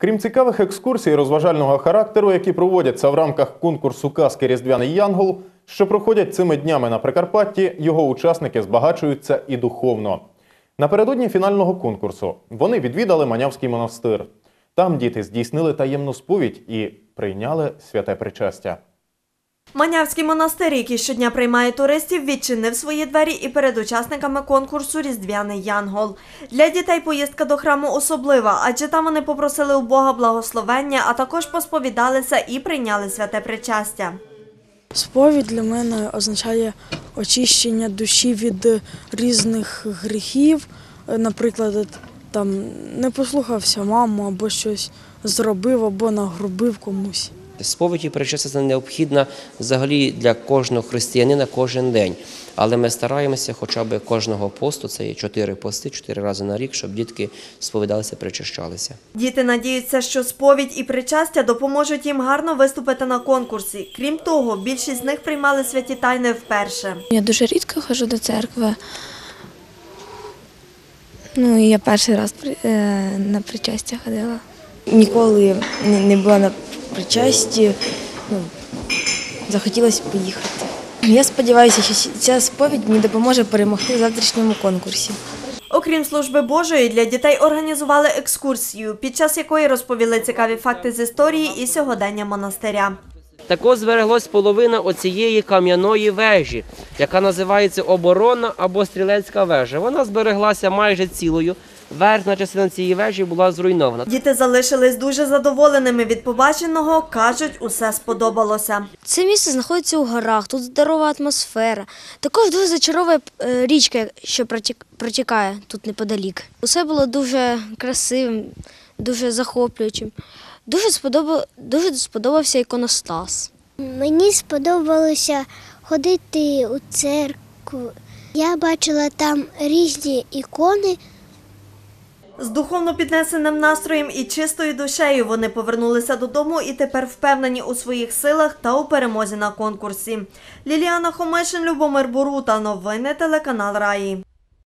Крім цікавих екскурсій розважального характеру, які проводяться в рамках конкурсу казки Різдвяний Янгол, що проходять цими днями на Прикарпатті, його учасники збагачуються і духовно. Напередодні фінального конкурсу вони відвідали Манявський монастир. Там діти здійснили таємну сповідь і прийняли святе причастя. Манявський монастир, який щодня приймає туристів, відчинив свої двері і перед учасниками конкурсу Різдвяний Янгол. Для дітей поїздка до храму особлива, адже там вони попросили у Бога благословення, а також посповідалися і прийняли святе причастя. Сповідь для мене означає очищення душі від різних гріхів. Наприклад, там не послухався маму або щось зробив, або нагрубив комусь. Сповідь і причастя це необхідна взагалі для кожного християнина кожен день. Але ми стараємося хоча б кожного посту, це є чотири пости, чотири рази на рік, щоб дітки сповідалися, причащалися. Діти надіються, що сповідь і причастя допоможуть їм гарно виступити на конкурсі. Крім того, більшість з них приймали святі тайни вперше. Я дуже рідко ходжу до церкви. Ну і я перший раз при- е, на причастя ходила. Ніколи не не була на причасті. Ну, захотілося поїхати. Я сподіваюся, що ця сповідь мені допоможе перемогти в завтрашньому конкурсі. Окрім служби Божої, для дітей організували екскурсію, під час якої розповіли цікаві факти з історії і сьогодення монастиря. Також збереглась половина оцієї кам'яної вежі, яка називається оборонна або стрілецька вежа. Вона збереглася майже цілою. Верхня частина цієї вежі була зруйнована. Діти залишились дуже задоволеними від побаченого. кажуть, усе сподобалося. Це місце знаходиться у горах, тут здорова атмосфера. Також дуже зачаровує е, річка, що протікає тут неподалік. Усе було дуже красивим, дуже захоплюючим. Дуже, сподоба... дуже сподобався іконостас. Мені сподобалося ходити у церкву. Я бачила там різні ікони. З духовно піднесеним настроєм і чистою душею вони повернулися додому і тепер впевнені у своїх силах та у перемозі на конкурсі. Ліліана Хомишин, Любомир Борута. Новини телеканал Раї.